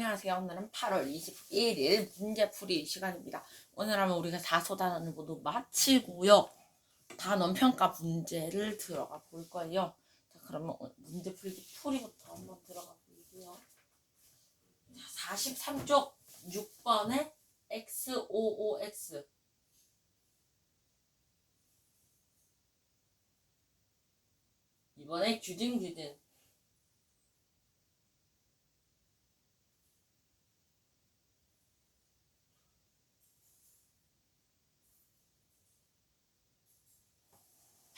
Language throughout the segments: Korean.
안녕하세요. 오늘은 8월 21일 문제풀이 시간입니다. 오늘 하면 우리가 사소단원을 모두 마치고요. 단원 평가 문제를 들어가 볼 거예요. 자, 그러면 오늘 문제풀이 풀이부터 한번 들어가 볼게요. 자, 43쪽 6번에 XOOX 이번에 규진규진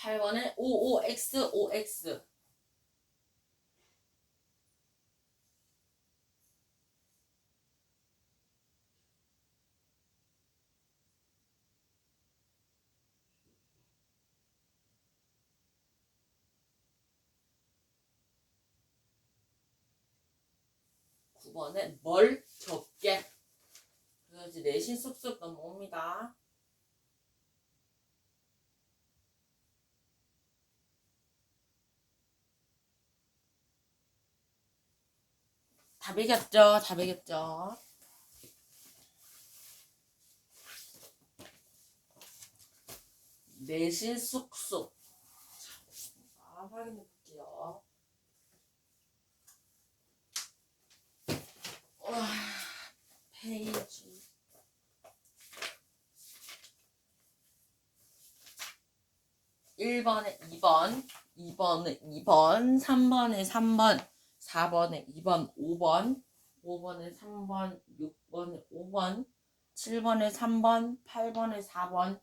8번에 OOXOX 9번에 뭘 적게 그래야지 내신 쑥쑥 넘어옵니다. 다 배겼죠? 다 배겼죠? 내신 쑥쑥. 자, 확인해 볼게요. 와, 페이지. 일번에이번이번에이번삼번에삼번 4번에 2번, 5번, 5번에 3번, 6번에 5번, 7번에 3번, 8번에 4번,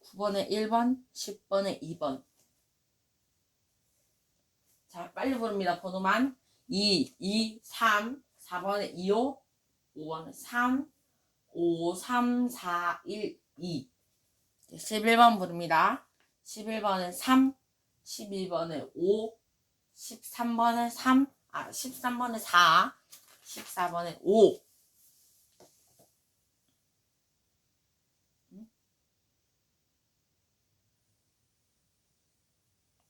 9번에 1번, 10번에 2번. 자, 빨리 부릅니다. 번호만 2, 2, 3, 4번에 2, 5, 5번에 3, 5, 3, 4, 1, 2. 11번 부릅니다. 11번에 3, 11번에 5, 13번에 3, 아, 13번에 4, 14번에 5.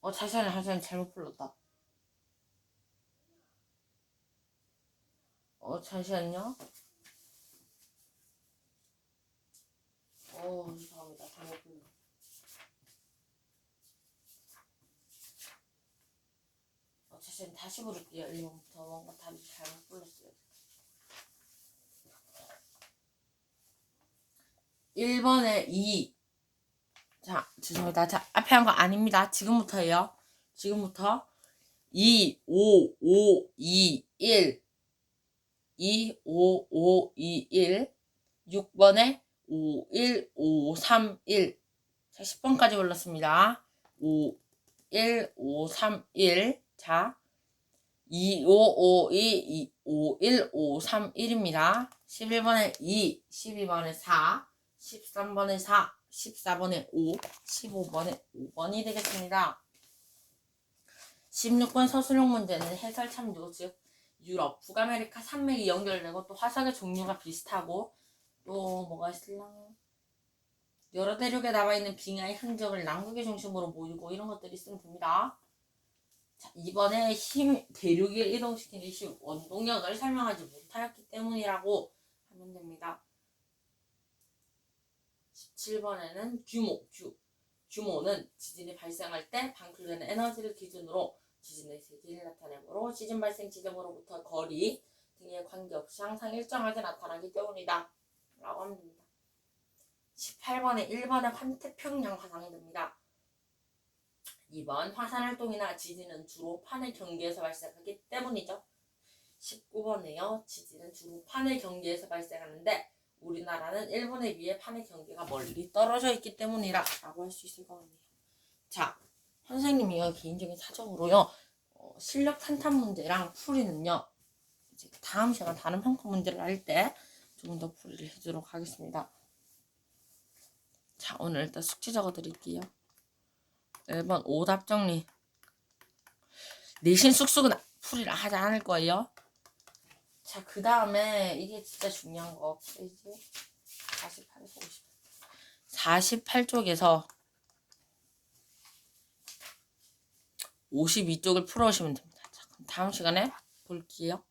어, 잠시만요, 잠시만요, 잘못 불렀다. 어, 잠시만요. 어, 죄송합니다. 잘못 불렀다. 어, 잠시만 다시 부를게요. 1번부터 뭔가 답이 잘못 불렀어요. 1번에 2. 자, 죄송합니다. 자, 앞에 한 거 아닙니다. 지금부터예요. 지금부터 2, 5, 5, 2, 1. 2, 5, 5, 2, 1. 6번에 5, 1, 5, 3, 1. 자, 10번까지 불렀습니다. 5, 1, 5, 3, 1. 자, 2, 5, 5, 2, 2, 5, 1, 5, 3, 1입니다. 11번에 2, 12번에 4, 13번에 4, 14번에 5, 15번에 5번이 되겠습니다. 16번 서술형 문제는 해설 참조, 즉 유럽, 북아메리카 산맥이 연결되고 또 화석의 종류가 비슷하고 또 뭐가 있을랑 여러 대륙에 남아있는 빙하의 흔적을 남극의 중심으로 모이고 이런 것들이 있으면 됩니다. 자, 이번에 힘, 대륙을 이동시키는 힘, 원동력을 설명하지 못하였기 때문이라고 하면 됩니다. 17번에는 규모, 규. 규모는 지진이 발생할 때 방출되는 에너지를 기준으로 지진의 세기를 나타내므로 지진 발생 지점으로부터 거리 등에 관계없이 항상 일정하게 나타나기 때문이다. 라고 됩니다. 18번에 1번에 환태평양 화상이 됩니다. 2번 화산활동이나 지진은 주로 판의 경계에서 발생하기 때문이죠. 19번에요. 지진은 주로 판의 경계에서 발생하는데 우리나라는 일본에 비해 판의 경계가 멀리 떨어져 있기 때문이라 라고 할 수 있을 것 같네요. 자, 선생님이요. 개인적인 사정으로요. 어, 실력 탄탄 문제랑 풀이는요. 이제 다음 시간 다른 평가 문제를 할 때 조금 더 풀이를 해주도록 하겠습니다. 자, 오늘 일단 숙제 적어 드릴게요. 1번 오답 정리. 내신 쑥쑥은 풀이를 하지 않을 거예요. 자, 그 다음에 이게 진짜 중요한 거. 페이지 48에서 50. 48쪽에서 52쪽을 풀어오시면 됩니다. 자, 그럼 다음 시간에 볼게요.